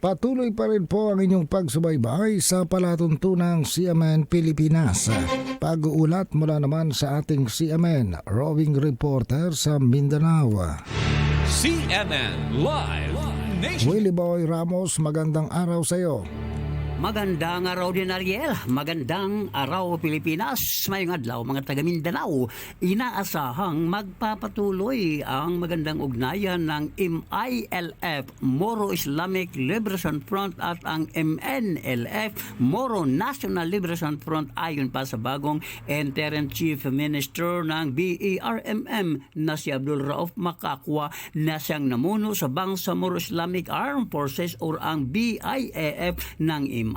Patuloy pa rin po ang inyong pagsubaybay sa palatuntunang CMN Pilipinas. Pag-uulat mula naman sa ating CMN roving reporter sa Mindanao. CNN Live Nation. Willie Boy Ramos, magandang araw sa iyo. Magandang araw din Ariel, magandang araw Pilipinas, mayong adlaw mga taga Mindanao. Inaasahang magpapatuloy ang magandang ugnayan ng MILF, Moro Islamic Liberation Front at ang MNLF, Moro National Liberation Front ayon pa sa bagong Interim Chief Minister ng BERMM na si Abdul Rauf Makakwa na siyang namuno sa Bangsamoro Islamic Armed Forces or ang BIAF ng MILF.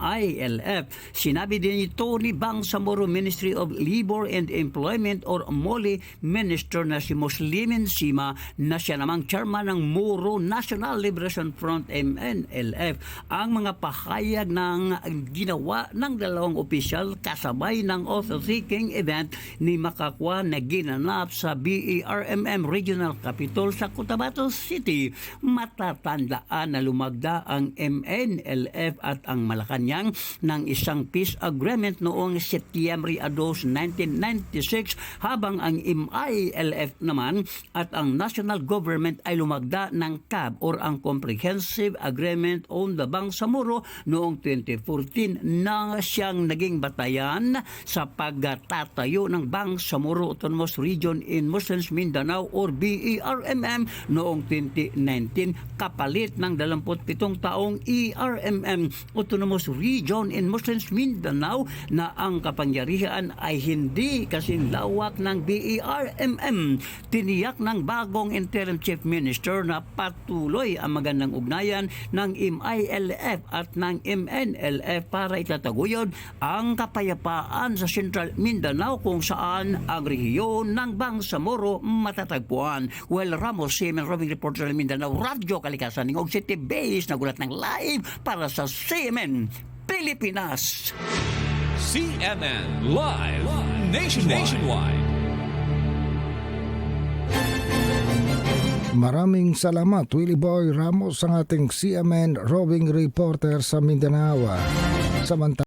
Sinabi din ni Bangsamoro Ministry of Labor and Employment or MOLE Minister na si Muslimin Sima na siya namang chairman ng Moro National Liberation Front MNLF. Ang mga pahayag ng ginawa ng dalawang opisyal kasabay ng author-seeking event ni Makakwa na ginanap sa BERMM Regional Capital sa Cotabato City. Matatandaan na lumagda ang MNLF at ang Malacanang ng isang peace agreement noong Setyembre 2, 1996 habang ang MILF naman at ang national government ay lumagda ng CAB or ang Comprehensive Agreement on the Bangsamoro noong 2014 na siyang naging batayan sa pagtatayo ng Bangsamoro Autonomous Region in Muslims Mindanao or BERMM noong 2019 kapalit ng 27 taong ERMM Autonomous Region in Muslims Mindanao na ang kapangyarihan ay hindi kasing lawak ng BERMM. Tiniyak ng bagong interim chief minister na patuloy ang magandang ugnayan ng MILF at ng MNLF para itataguyod ang kapayapaan sa Central Mindanao kung saan ang rehiyon ng Bangsamoro matatagpuan. Well, Ramos, CMN Roving Reporter ng Mindanao, Radyo Kalikasan, ng City Base, nagulat ng live para sa CMN Pilipinas. CNN Live Nationwide. Nationwide. Maraming salamat Willie Boy Ramos ang ating CMN roving reporter sa Mindanao. Samantala